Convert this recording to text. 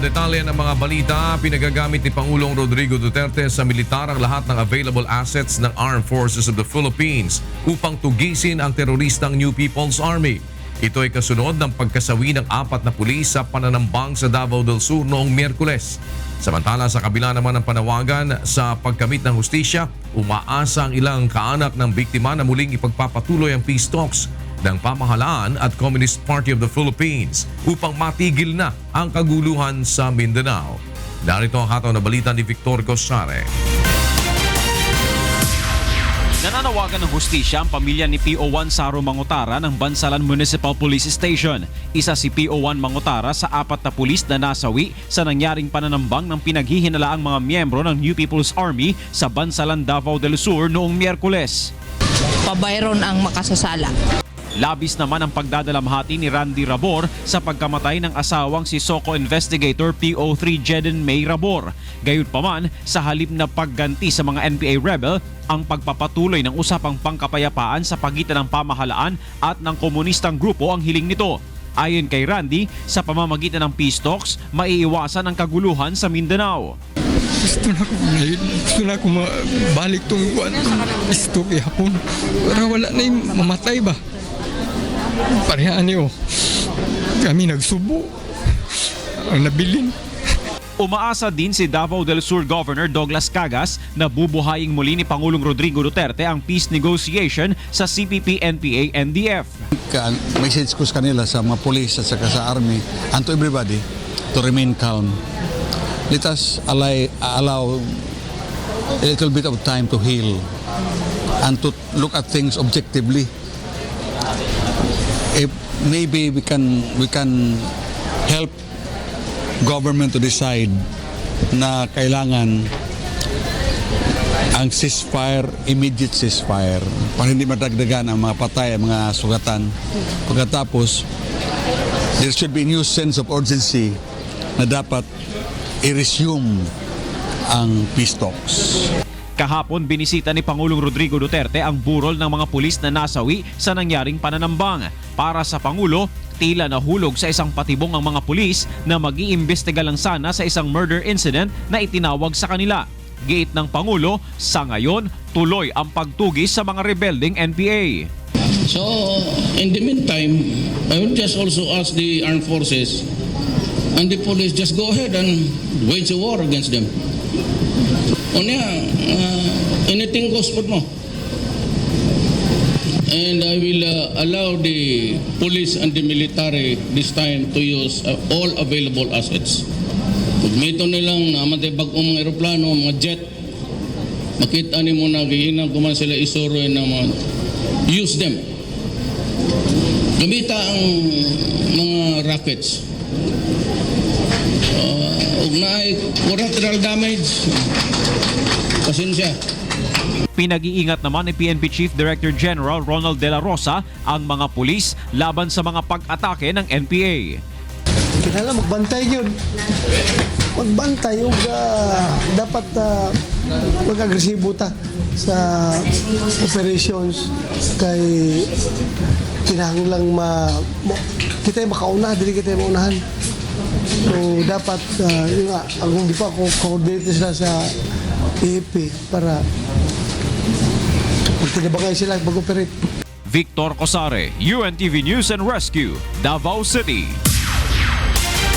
detalye ng mga balita, pinagagamit ni Pangulong Rodrigo Duterte sa militar ang lahat ng available assets ng Armed Forces of the Philippines upang tugisin ang teroristang New People's Army. Ito ay kasunod ng pagkasawi ng apat na pulis sa pananambang sa Davao del Sur noong Miyerkules. Samantala sa kabila naman ng panawagan sa pagkamit ng hustisya, umaasa ang ilang kaanak ng biktima na muling ipagpapatuloy ang peace talks ng pamahalaan at Communist Party of the Philippines upang matigil na ang kaguluhan sa Mindanao. Narito ang hataw na balita ni Victor Cosare. Nananawagan ng hustisya ang pamilya ni PO1 Saro Mangutara ng Bansalan Municipal Police Station. Isa si PO1 Mangutara sa apat na pulis na nasawi sa nangyaring pananambang ng pinaghihinalaang mga miyembro ng New People's Army sa Bansalan, Davao del Sur noong Miyerkules. pabayron ang makasasala. Labis naman ang pagdadalamhati ni Randy Rabor sa pagkamatay ng asawang si Soko Investigator PO3 Jeden May Rabor. Gayunpaman, sa halip na pagganti sa mga NPA rebel, ang pagpapatuloy ng usapang pangkapayapaan sa pagitan ng pamahalaan at ng komunistang grupo ang hiling nito. Ayon kay Randy, sa pamamagitan ng peace talks, maiiwasan ang kaguluhan sa Mindanao. Gusto na ko ngayon. Gusto na ko mabalik tong. Gusto kay hapon. Wala na yung mamatay ba? Parehaan niyo. Kami nagsubo. Ang nabilin. Umaasa din si Davao del Sur Governor Douglas Cagas na bubuhayin muli ni Pangulong Rodrigo Duterte ang peace negotiation sa CPP, NPA, NDF. ka message ko sa kanila sa mga police at saka sa army and to everybody to remain calm. Let us allow, allow a little bit of time to heal and to look at things objectively. If maybe we can we can help government to decide na kailangan ang ceasefire, immediate ceasefire, para hindi madagdagan ang mga patay, ang mga sugatan. Pagkatapos, there should be new sense of urgency na dapat i-resume ang peace talks. Kahapon binisita ni Pangulong Rodrigo Duterte ang burol ng mga pulis na nasawi sa nangyaring pananambang. Para sa Pangulo, tila nahulog sa isang patibong ang mga pulis na mag-iimbestiga lang sana sa isang murder incident na itinawag sa kanila. Giit ng Pangulo, sa ngayon, tuloy ang pagtugis sa mga rebelding NPA. So, in the meantime, I would just also ask the armed forces and the police just go ahead and wage a war against them. Unya, uh, anything goes po mo. And I will uh, allow the police and the military this time to use uh, all available assets. Pagmito nilang namatay bagong mga aeroplano, mga jet, makita ni mo na gihinang kuman sila isuro ng mga use them. Gamita ang mga rockets. Damage. Pasensya. Pinag-iingat naman ni PNP Chief Director General Ronald De La Rosa ang mga pulis laban sa mga pag-atake ng NPA. Kinala magbantay yun. Magbantay yung dapat uh, mag-agresibo ta sa operations kay kinahanglang ma, ma kita yung makauna, dili kita yung maunahan. So dapat uh, yun nga, ang di pa ako coordinate sila sa EFP para magtinabangay sila mag-operate. Victor Cosare, UNTV News and Rescue, Davao City.